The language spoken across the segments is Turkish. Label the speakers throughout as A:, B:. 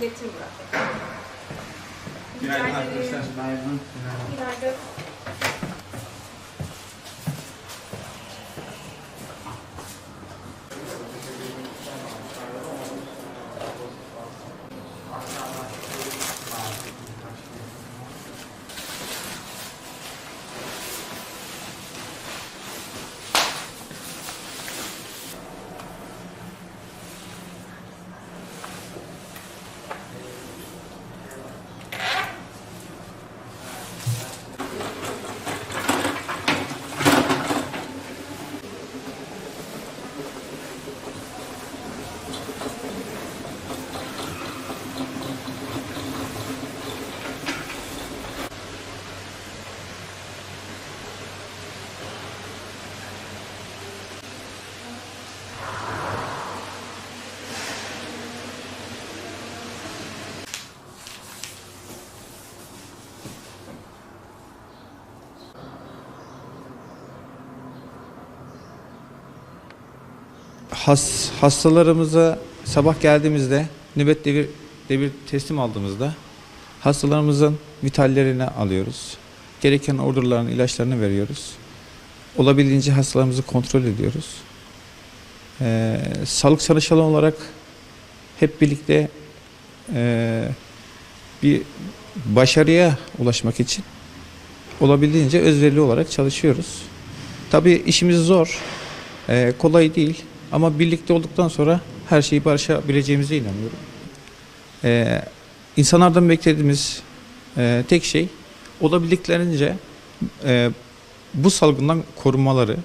A: little
B: rough.
A: United Health
B: Assessment Management.
A: United.
C: Has, hastalarımıza sabah geldiğimizde nöbet devir, devir teslim aldığımızda hastalarımızın vitallerini alıyoruz. Gereken ordurların ilaçlarını veriyoruz. Olabildiğince hastalarımızı kontrol ediyoruz. Ee, sağlık çalışanı olarak hep birlikte ee, bir başarıya ulaşmak için olabildiğince özverili olarak çalışıyoruz. Tabii işimiz zor, ee, kolay değil ama birlikte olduktan sonra her şeyi başarabileceğimize inanıyorum. Ee, insanlardan beklediğimiz e, tek şey olabildiklerince e, bu salgından korunmaları,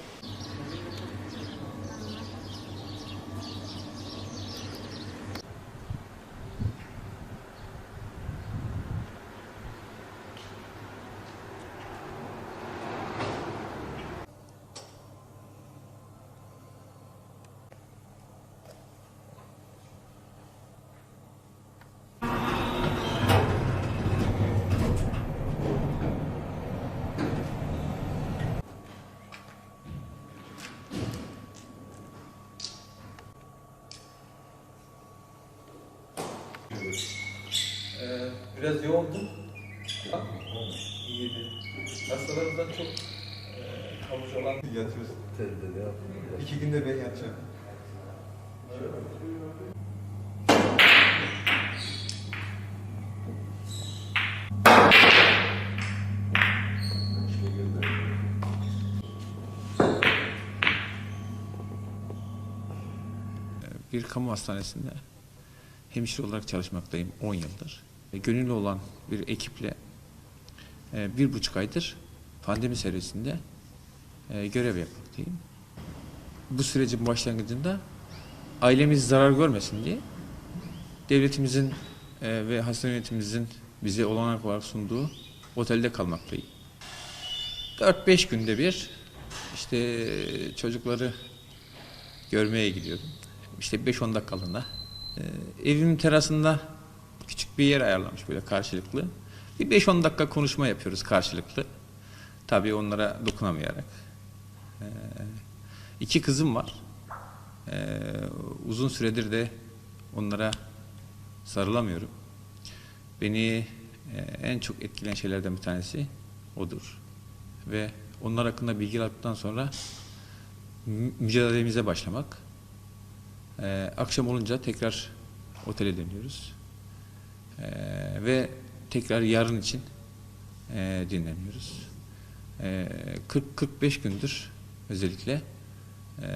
C: biraz yoğundum. İyiydi. Hastalarımızdan çok e, kalıcı olan
B: Yatıyoruz. İki günde ben yatacağım.
C: bir kamu hastanesinde hemşire olarak çalışmaktayım 10 yıldır. Gönüllü olan bir ekiple e, bir buçuk aydır pandemi serisinde e, görev yapmaktayım. Bu sürecin başlangıcında ailemiz zarar görmesin diye devletimizin e, ve hastane yönetimimizin bize olanak olarak sunduğu otelde kalmaktayım. 4-5 günde bir işte çocukları görmeye gidiyordum. İşte 5-10 dakikalığına. Evimin terasında küçük bir yer ayarlamış böyle karşılıklı. Bir 5-10 dakika konuşma yapıyoruz karşılıklı. Tabii onlara dokunamayarak. Ee, iki kızım var. Ee, uzun süredir de onlara sarılamıyorum. Beni e, en çok etkileyen şeylerden bir tanesi odur. Ve onlar hakkında bilgi aldıktan sonra mü- mücadelemize başlamak. Ee, akşam olunca tekrar otele dönüyoruz. Ee, ve tekrar yarın için e, dinleniyoruz. Ee, 40-45 gündür özellikle e,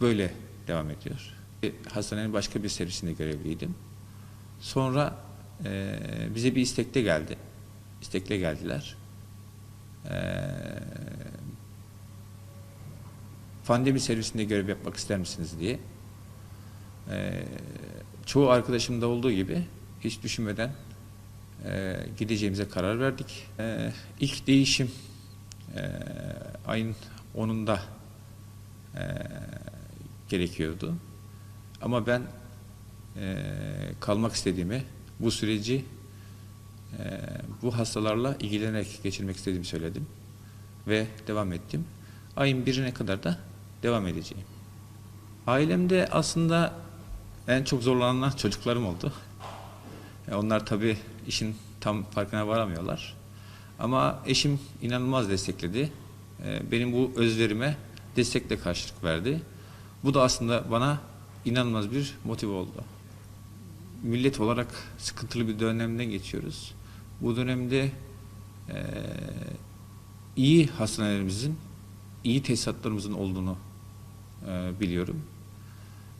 C: böyle devam ediyor. E, Hastanenin başka bir servisinde görevliydim. Sonra e, bize bir istekle geldi. İstekle geldiler. Ee, pandemi servisinde görev yapmak ister misiniz diye. Ee, çoğu arkadaşımda olduğu gibi hiç düşünmeden e, gideceğimize karar verdik. Ee, ilk değişim e, ayın 10'unda e, gerekiyordu. Ama ben e, kalmak istediğimi, bu süreci e, bu hastalarla ilgilenerek geçirmek istediğimi söyledim ve devam ettim. Ayın birine kadar da devam edeceğim. Ailemde aslında En çok zorlananlar çocuklarım oldu. E, Onlar tabii işin tam farkına varamıyorlar. Ama eşim inanılmaz destekledi. E, Benim bu özverime destekle karşılık verdi. Bu da aslında bana inanılmaz bir motive oldu. Millet olarak sıkıntılı bir dönemden geçiyoruz. Bu dönemde e, iyi hastanelerimizin, iyi tesisatlarımızın olduğunu e, biliyorum.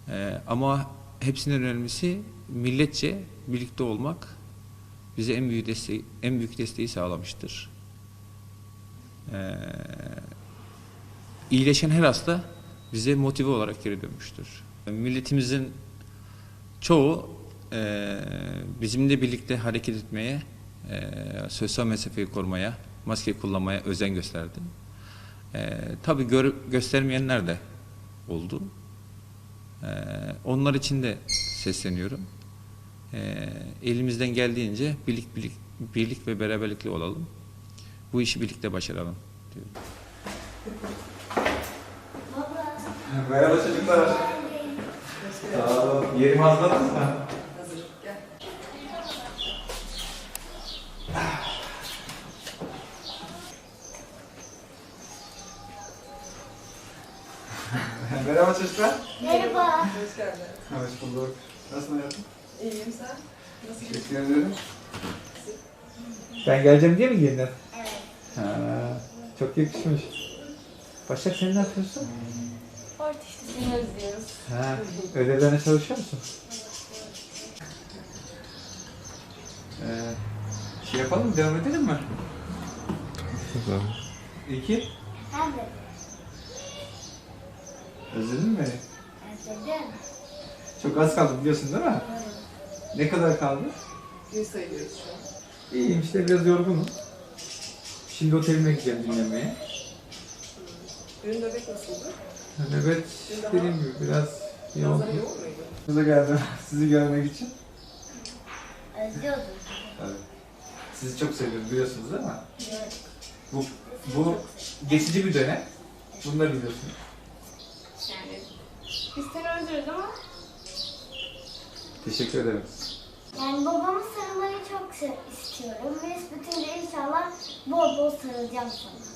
C: E, ama hepsinden önemlisi milletçe birlikte olmak bize en büyük desteği, en büyük desteği sağlamıştır. E, iyileşen her hasta bize motive olarak geri dönmüştür. Milletimizin çoğu e, bizimle birlikte hareket etmeye, e, sosyal mesafeyi korumaya, maske kullanmaya özen gösterdi. E, tabii gör, göstermeyenler de oldu. E, onlar için de sesleniyorum. E, elimizden geldiğince birlik, birlik, birlik ve beraberlikle olalım. Bu işi birlikte başaralım diyorum.
B: Merhaba çocuklar. Sağ olun. Yerimi hazırladınız mı? Merhaba çocuklar.
D: Merhaba.
A: Hoş geldin.
B: Hoş bulduk. Nasılsın hayatım?
A: İyiyim sen. Nasılsın?
B: Teşekkür ederim.
E: Ben geleceğim diye mi giyindin?
D: Evet.
E: Ha, çok yakışmış. Başak sen ne yapıyorsun?
D: Spor işte seni özlüyoruz.
E: Ha, ödevlerine çalışıyor musun?
B: Ee, şey yapalım? Devam edelim mi? İki.
D: Ben de
B: Özledin mi beni?
D: özledim.
B: Çok az kaldı biliyorsun değil mi? Ne kadar kaldı?
A: Gün sayıyoruz şu an.
E: İyiyim işte biraz yorgunum. Şimdi otelime gideceğim dinlenmeye.
A: Dün nöbet nasıldı?
E: Nöbet dediğim gibi biraz yoğun.
A: Nazan yoğun muydu?
B: Size geldim sizi görmek için.
D: Özlüyordum.
B: Tabii. Sizi çok seviyorum biliyorsunuz değil mi?
D: Evet.
B: Bu, bu geçici bir dönem. Bunu da biliyorsunuz.
D: Biz seni özlüyoruz ama
B: Teşekkür ederim.
D: yani babamı sarılmayı çok istiyorum. Ve bütün de inşallah bol bol sarılacağım sana.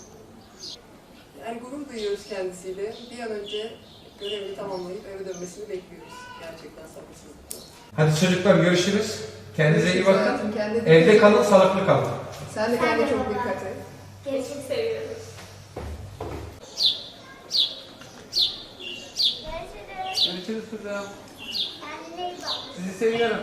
A: Yani gurur duyuyoruz kendisiyle. Bir an önce görevini tamamlayıp eve dönmesini bekliyoruz. Gerçekten sabırsızlıkla.
E: Hadi çocuklar görüşürüz. Kendinize iyi bakın.
A: Hayatım, kendine
E: Evde
A: dikkat
E: kalın, sağlıklı kalın.
A: Sen de kendine çok dikkat et.
D: Görüşürüz. Seviyoruz. Görüşürüz.
B: Kızım. Sizi seviyorum.